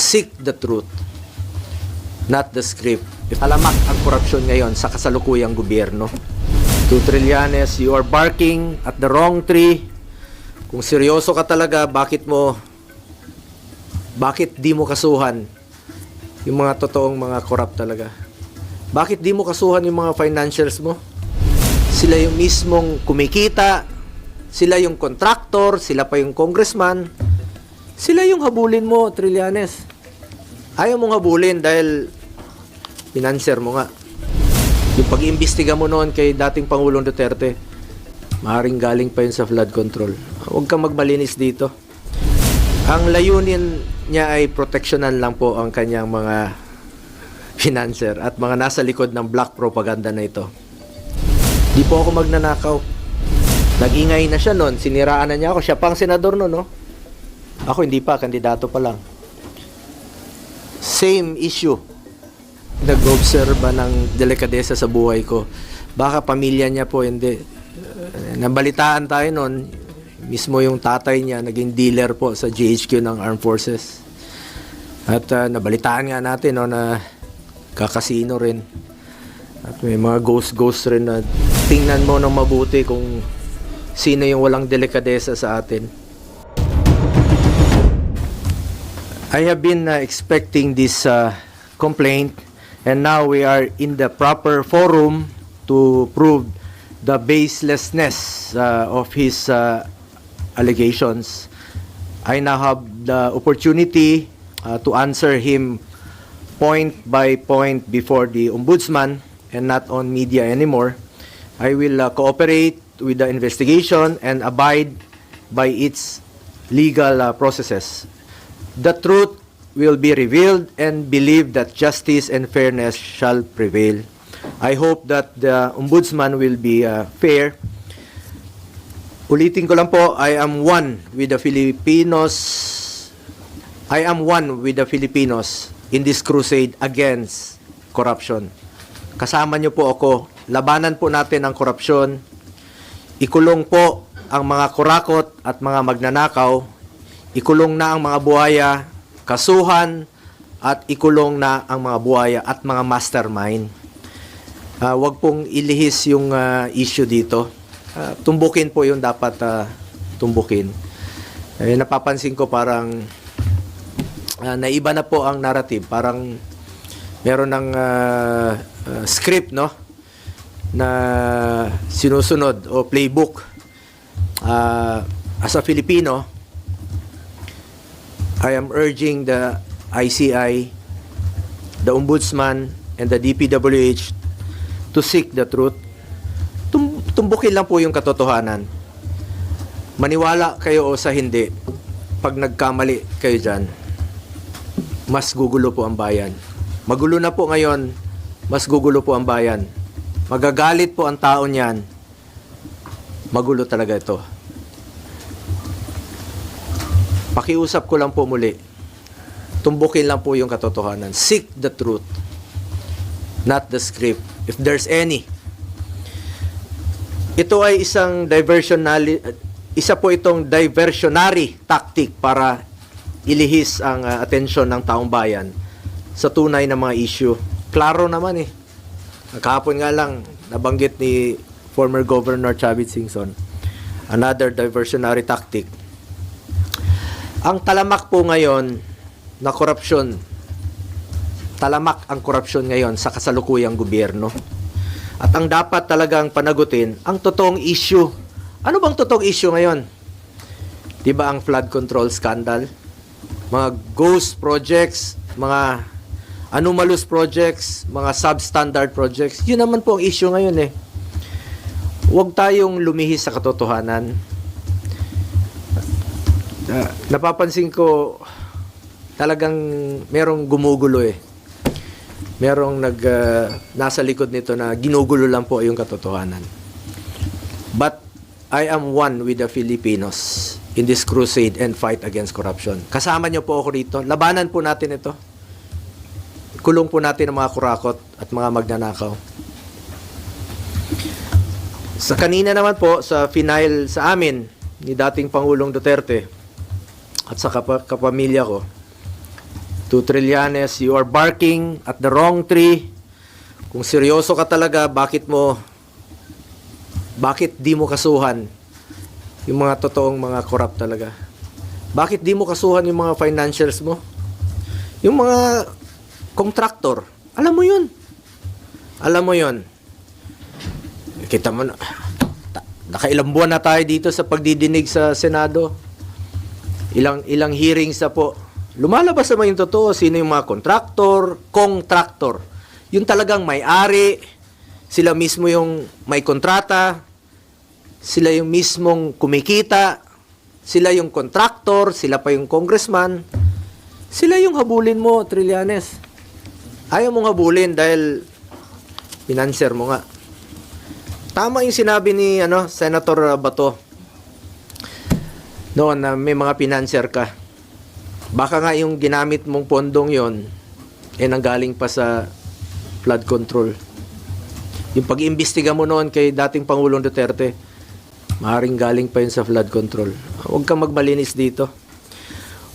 Seek the truth, not the script. Alamak ang korupsyon ngayon sa kasalukuyang gobyerno. To Trillanes, you are barking at the wrong tree. Kung seryoso ka talaga, bakit mo bakit di mo kasuhan yung mga totoong mga corrupt talaga? Bakit di mo kasuhan yung mga financials mo? Sila yung mismong kumikita, sila yung contractor, sila pa yung congressman. Sila yung habulin mo, Trillanes. Ayaw mong habulin dahil financer mo nga. Yung pag-imbestiga mo noon kay dating Pangulong Duterte, maaaring galing pa yun sa flood control. Huwag kang magmalinis dito. Ang layunin niya ay proteksyonan lang po ang kanyang mga financer at mga nasa likod ng black propaganda na ito. Di po ako magnanakaw. Nag-ingay na siya noon, siniraan na niya ako. Siya pang senador noon, no? Ako hindi pa, kandidato pa lang. Same issue. Nag-obserba ng delikadesa sa buhay ko. Baka pamilya niya po, hindi. Eh, Nabalitaan tayo noon, mismo yung tatay niya, naging dealer po sa GHQ ng Armed Forces. At ah, nabalitaan nga natin no, na kakasino rin. At may mga ghost-ghost rin na tingnan mo ng mabuti kung sino yung walang delikadesa sa atin. I have been uh, expecting this uh, complaint and now we are in the proper forum to prove the baselessness uh, of his uh, allegations. I now have the opportunity uh, to answer him point by point before the ombudsman and not on media anymore. I will uh, cooperate with the investigation and abide by its legal uh, processes. The truth will be revealed and believe that justice and fairness shall prevail. I hope that the ombudsman will be uh, fair. Ulitin ko lang po, I am one with the Filipinos. I am one with the Filipinos in this crusade against corruption. Kasama niyo po ako. Labanan po natin ang korupsyon. Ikulong po ang mga kurakot at mga magnanakaw. Ikulong na ang mga buhaya, kasuhan, at ikulong na ang mga buhaya at mga mastermind. Ah, wag pong ilihis yung ah, issue dito. Ah, tumbukin po yung dapat ah, tumbukin. Eh, napapansin ko parang ah, naiba na po ang narrative. Parang meron ng ah, ah, script, no? Na sinusunod o playbook. Ah, as a Filipino, I am urging the ICI, the Ombudsman, and the DPWH to seek the truth. Tum- tumbukin lang po yung katotohanan. Maniwala kayo o sa hindi, pag nagkamali kayo dyan, mas gugulo po ang bayan. Magulo na po ngayon, mas gugulo po ang bayan. Magagalit po ang tao niyan, magulo talaga ito. Pakiusap ko lang po muli, tumbukin lang po yung katotohanan. Seek the truth, not the script. If there's any. Ito ay isang diversionary, isa po itong diversionary tactic para ilihis ang uh, atensyon ng taong bayan sa tunay na mga issue. Klaro naman eh. Kahapon nga lang, nabanggit ni former Governor Chavit Singson, another diversionary tactic. Ang talamak po ngayon na korupsyon, talamak ang korupsyon ngayon sa kasalukuyang gobyerno. At ang dapat talagang panagutin, ang totoong issue. Ano bang totoong issue ngayon? 'Di ba ang flood control scandal? Mga ghost projects, mga anomalous projects, mga substandard projects. Yun naman po ang issue ngayon eh. Huwag tayong lumihis sa katotohanan. Ah, napapansin ko talagang merong gumugulo eh. Merong nag ah, nasa likod nito na ginugulo lang po yung katotohanan. But I am one with the Filipinos in this crusade and fight against corruption. Kasama niyo po ako rito. Labanan po natin ito. Kulong po natin ang mga kurakot at mga magnanakaw. Sa kanina naman po, sa final sa amin ni dating Pangulong Duterte at sa kapa- kapamilya ko, 2 Trillanes, you are barking at the wrong tree. Kung seryoso ka talaga, bakit mo bakit di mo kasuhan yung mga totoong mga corrupt talaga? Bakit di mo kasuhan yung mga financials mo? Yung mga contractor, alam mo yun. Alam mo yun. Kita mo na, nakailang buwan na tayo dito sa pagdidinig sa Senado. Ilang ilang hearings na po. Lumalabas naman yung totoo, sino yung mga contractor, contractor. Yung talagang may-ari, sila mismo yung may kontrata, sila yung mismong kumikita, sila yung contractor, sila pa yung congressman, sila yung habulin mo, Trillanes. Ayaw mong habulin dahil financer mo nga. Tama yung sinabi ni ano, Senator Bato noon na may mga financer ka. Baka nga yung ginamit mong pondong yon eh nanggaling pa sa flood control. Yung pag-imbestiga mo noon kay dating Pangulong Duterte, maaaring galing pa yun sa flood control. Huwag kang magmalinis dito.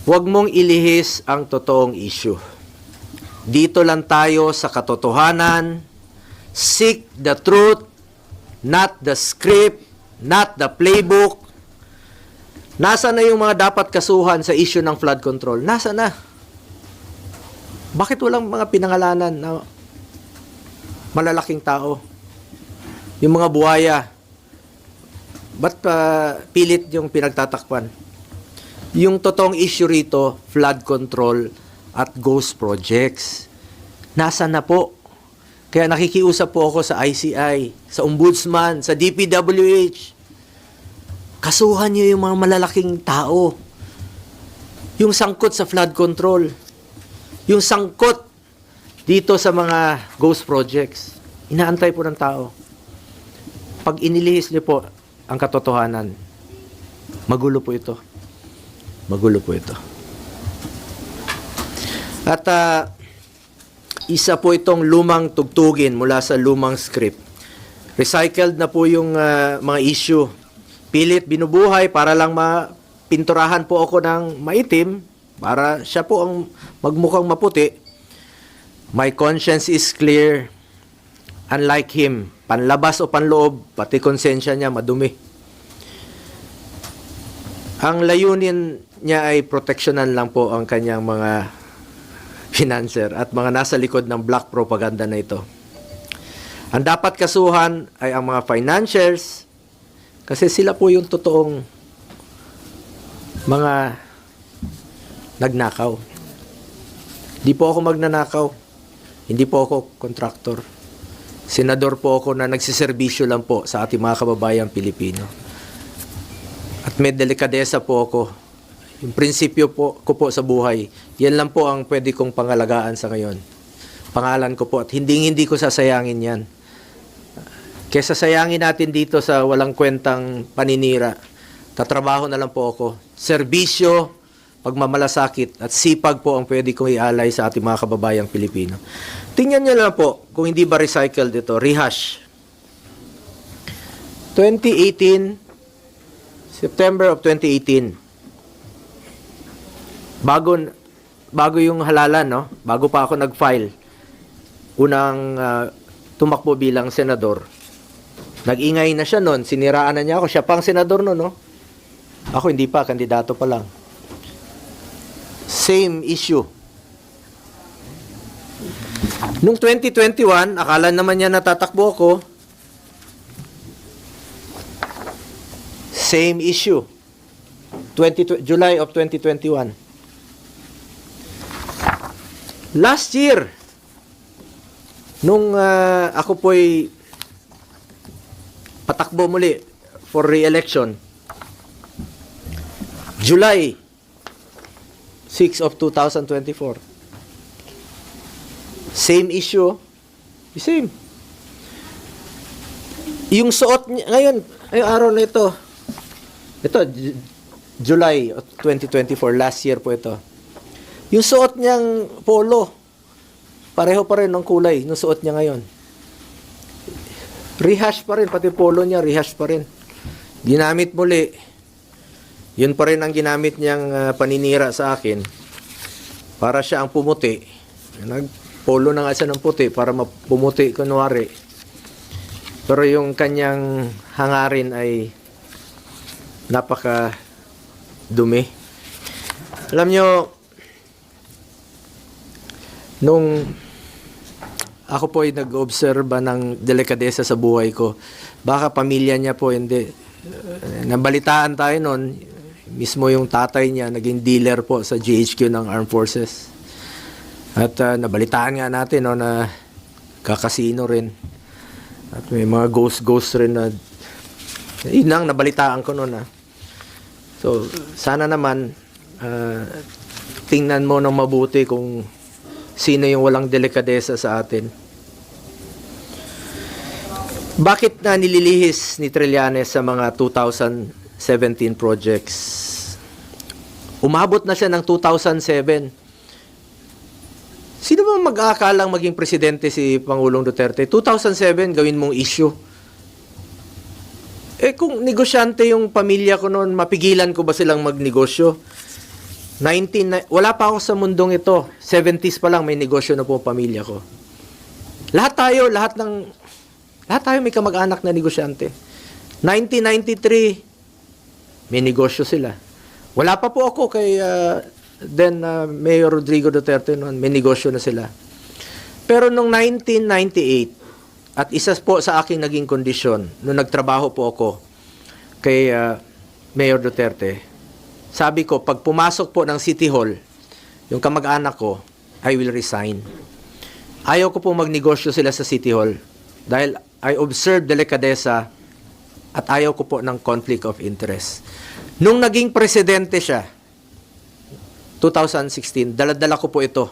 Huwag mong ilihis ang totoong issue. Dito lang tayo sa katotohanan. Seek the truth, not the script, not the playbook. Nasa na yung mga dapat kasuhan sa issue ng flood control? Nasa na? Bakit walang mga pinangalanan na malalaking tao? Yung mga buhaya, ba't pa pilit yung pinagtatakpan? Yung totoong issue rito, flood control at ghost projects. Nasa na po? Kaya nakikiusap po ako sa ICI, sa Ombudsman, sa DPWH. Kasuhan niyo yung mga malalaking tao. Yung sangkot sa flood control. Yung sangkot dito sa mga ghost projects. Inaantay po ng tao. Pag inilihis niyo po ang katotohanan, magulo po ito. Magulo po ito. At ah, isa po itong lumang tugtugin mula sa lumang script. Recycled na po yung ah, mga issue. Pilit binubuhay para lang mapinturahan po ako ng maitim para siya po ang magmukhang maputi. My conscience is clear. Unlike him, panlabas o panloob, pati konsensya niya madumi. Ang layunin niya ay proteksyonan lang po ang kanyang mga financer at mga nasa likod ng black propaganda na ito. Ang dapat kasuhan ay ang mga financiers kasi sila po yung totoong mga nagnakaw. Hindi po ako magnanakaw. Hindi po ako kontraktor. Senador po ako na nagsiservisyo lang po sa ating mga kababayang Pilipino. At may delikadesa po ako. Yung prinsipyo po ko po sa buhay, yan lang po ang pwede kong pangalagaan sa ngayon. Pangalan ko po at hindi hindi ko sasayangin yan. Kesa sayangin natin dito sa walang kwentang paninira, tatrabaho na lang po ako. Serbisyo, pagmamalasakit at sipag po ang pwede kong ialay sa ating mga kababayang Pilipino. Tingnan niyo lang po kung hindi ba recycled ito, rehash. 2018, September of 2018, bago bago yung halalan no bago pa ako nag-file unang ah, tumakbo bilang senador nag-ingay na siya noon siniraan na niya ako. Siya pang senador noon no? Ako hindi pa. Kandidato pa lang. Same issue. Nung 2021 akala naman niya natatakbo ako. Same issue. 20, July of 2021 Last year, nung ah, ako po'y patakbo muli for re-election, July 6 of 2024. Same issue, the same. Yung suot niya, ngayon, ay araw na ito, ito, Ju- July of 2024, last year po ito. Yung suot niyang polo, pareho pa rin ng kulay ng suot niya ngayon. Rehash pa rin, pati polo niya, rehash pa rin. Ginamit muli. Yun pa rin ang ginamit niyang ah, paninira sa akin. para siya ang pumuti. Nagpolo na nga siya ng puti para mapumuti kunwari. Pero yung kanyang hangarin ay napaka dumi. Alam nyo, nung ako po ay nag-obserba ng delikadesa sa buhay ko, baka pamilya niya po hindi. Eh, Nabalitaan tayo noon, mismo yung tatay niya naging dealer po sa GHQ ng Armed Forces. At ah, nabalitaan nga natin no, na kakasino rin. At may mga ghost-ghost rin na yun ang nabalitaan ko noon ah. So, sana naman ah, tingnan mo ng mabuti kung sino yung walang delikadesa sa atin. Bakit na nililihis ni Trillanes sa mga 2017 projects? Umabot na siya ng 2007. Sino ba mag-aakalang maging presidente si Pangulong Duterte? 2007, gawin mong issue. Eh kung negosyante yung pamilya ko noon, mapigilan ko ba silang magnegosyo? 19, na- wala pa ako sa mundong ito. 70s pa lang may negosyo na po pamilya ko. Lahat tayo, lahat ng lahat tayo may kamag-anak na negosyante. 1993 may negosyo sila. Wala pa po ako kay uh, then uh, Mayor Rodrigo Duterte noon, may negosyo na sila. Pero nung 1998 at isa po sa aking naging kondisyon nung nagtrabaho po ako kay uh, Mayor Duterte, sabi ko, pag pumasok po ng City Hall, yung kamag-anak ko, I will resign. Ayaw ko po magnegosyo sila sa City Hall dahil I observe delikadesa at ayaw ko po ng conflict of interest. Nung naging presidente siya, 2016, daladala ko po ito.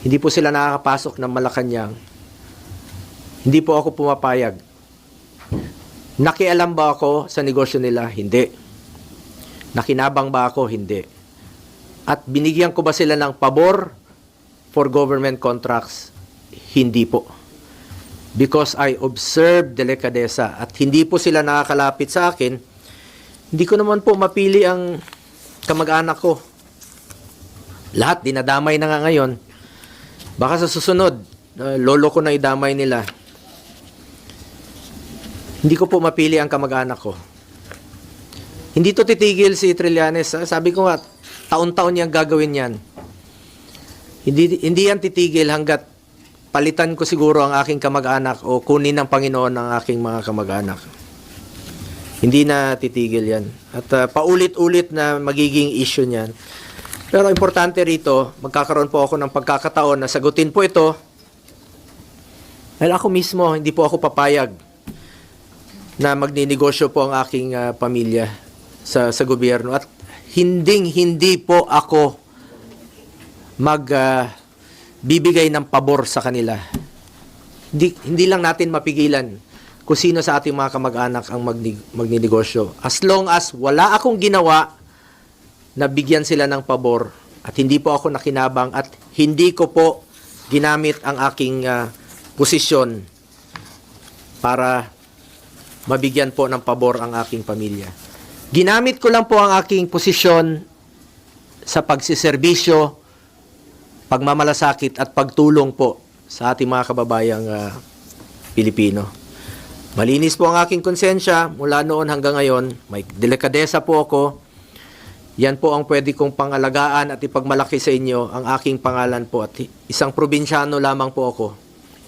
Hindi po sila nakakapasok ng Malacanang. Hindi po ako pumapayag. Nakialam ba ako sa negosyo nila? Hindi. Nakinabang ba ako? Hindi. At binigyan ko ba sila ng pabor for government contracts? Hindi po. Because I observed delikadesa at hindi po sila nakakalapit sa akin, hindi ko naman po mapili ang kamag-anak ko. Lahat dinadamay na nga ngayon. Baka sa susunod, uh, lolo ko na idamay nila. Hindi ko po mapili ang kamag-anak ko. Hindi to titigil si Trillanes. Sabi ko nga, taon-taon niyang gagawin yan. Hindi, hindi yan titigil hanggat palitan ko siguro ang aking kamag-anak o kunin ng Panginoon ang aking mga kamag-anak. Hindi na titigil yan. At ah, paulit-ulit na magiging issue niyan. Pero importante rito, magkakaroon po ako ng pagkakataon na sagutin po ito. Dahil ako mismo, hindi po ako papayag na magninegosyo po ang aking ah, pamilya sa sa gobyerno at hinding hindi po ako mag ah, bibigay ng pabor sa kanila. Hindi, hindi lang natin mapigilan kung sino sa ating mga kamag-anak ang magni, magninegosyo. As long as wala akong ginawa na bigyan sila ng pabor at hindi po ako nakinabang at hindi ko po ginamit ang aking ah, posisyon para mabigyan po ng pabor ang aking pamilya. Ginamit ko lang po ang aking posisyon sa pagsiservisyo, pagmamalasakit at pagtulong po sa ating mga kababayang ah, Pilipino. Malinis po ang aking konsensya mula noon hanggang ngayon. May delikadesa po ako. Yan po ang pwede kong pangalagaan at ipagmalaki sa inyo ang aking pangalan po at isang probinsyano lamang po ako.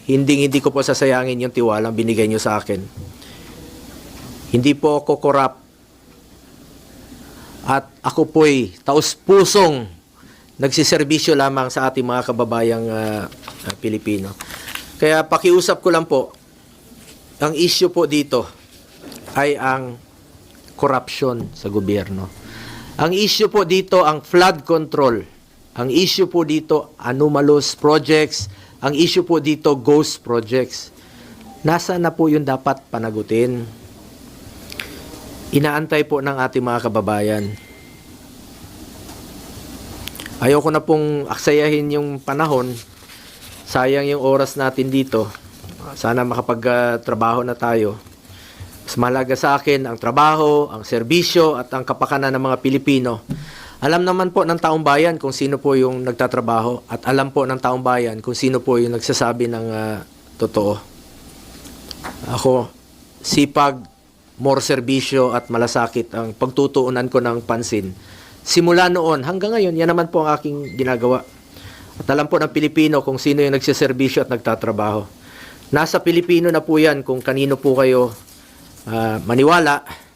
Hindi hindi ko po sasayangin yung tiwalang binigay nyo sa akin. Hindi po ako korap. At ako po'y taus-pusong nagsiservisyo lamang sa ating mga kababayang ah, Pilipino. Kaya pakiusap ko lang po, ang issue po dito ay ang corruption sa gobyerno. Ang issue po dito ang flood control. Ang issue po dito anomalous projects. Ang issue po dito ghost projects. Nasa na po yung dapat panagutin? Inaantay po ng ating mga kababayan. Ayoko na pong aksayahin yung panahon. Sayang yung oras natin dito. Sana makapagtrabaho na tayo. Mas malaga sa akin ang trabaho, ang serbisyo at ang kapakanan ng mga Pilipino. Alam naman po ng taong bayan kung sino po yung nagtatrabaho at alam po ng taong bayan kung sino po yung nagsasabi ng ah, totoo. Ako, sipag, more serbisyo at malasakit ang pagtutuunan ko ng pansin. Simula noon hanggang ngayon, yan naman po ang aking ginagawa. At alam po ng Pilipino kung sino yung nagsiservisyo at nagtatrabaho. Nasa Pilipino na po yan kung kanino po kayo ah, maniwala